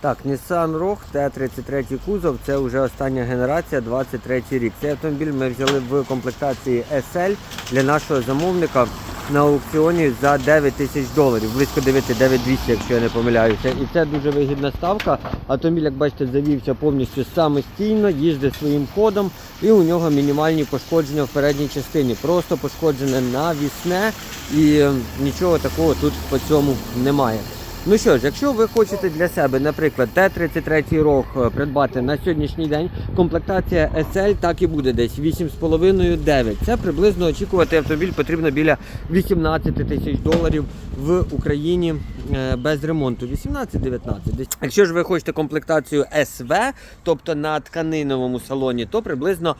Так, Nissan Rogue Т-33 кузов, це вже остання генерація, 23 рік. Цей автомобіль ми взяли в комплектації SL для нашого замовника на аукціоні за 9 тисяч доларів, близько 9 9200, якщо я не помиляюся. І це дуже вигідна ставка. Автомобіль, як бачите, завівся повністю самостійно, їздить своїм ходом, і у нього мінімальні пошкодження в передній частині. Просто пошкоджене навісне і е, нічого такого тут по цьому немає. Ну що ж, якщо ви хочете для себе, наприклад, Т-33 рог е, придбати на сьогоднішній день, комплектація SL так і буде десь 8,5-9. Це приблизно очікувати автомобіль потрібно біля 18 тисяч доларів в Україні е, без ремонту. 18-19. Якщо ж ви хочете комплектацію СВ, тобто на тканиновому салоні, то приблизно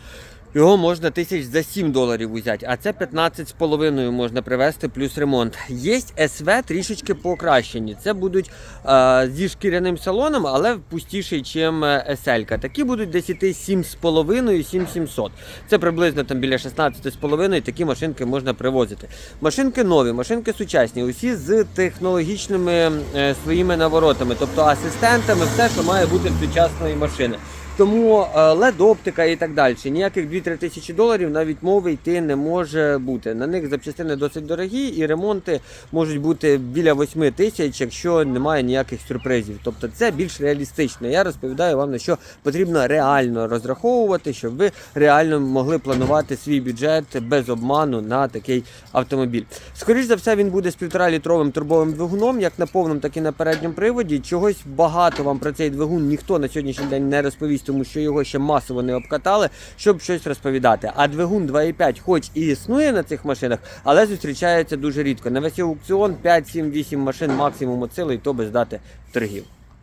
його можна тисяч за 7 доларів взяти, а це 15,5 можна привезти плюс ремонт. Є СВ трішечки покращені. Це будуть е, зі шкіряним салоном, але пустіший, ніж SL. Такі будуть десь іти 7,5-7700. Це приблизно там біля 16,5 такі машинки можна привозити. Машинки нові, машинки сучасні, усі з технологічними е, своїми наворотами, тобто асистентами, все, що має бути в сучасної машини. Тому е, LED-оптика і так далі. Ніяких 2-3 тисячі доларів навіть мови йти не може бути. На них запчастини досить дорогі і ремонти можуть бути біля 8 тисяч, якщо немає ніяких сюрпризів. Тобто це більш реалістично. Я розповідаю вам на що потрібно реально розраховувати, щоб ви реально могли планувати свій бюджет без обману на такий автомобіль. Скоріше за все, він буде з 1,5 літровим турбовим двигуном, як на повному, так і на передньому приводі. Чогось багато вам про цей двигун ніхто на сьогоднішній день не розповість, тому що його ще масово не обкатали, щоб щось розповідати. А двигун 2,5 хоч і існує на цих машинах, але зустрічається дуже рідко. На весь аукціон 5, 7, 8 машин максимум оцили, і то без дати торгів.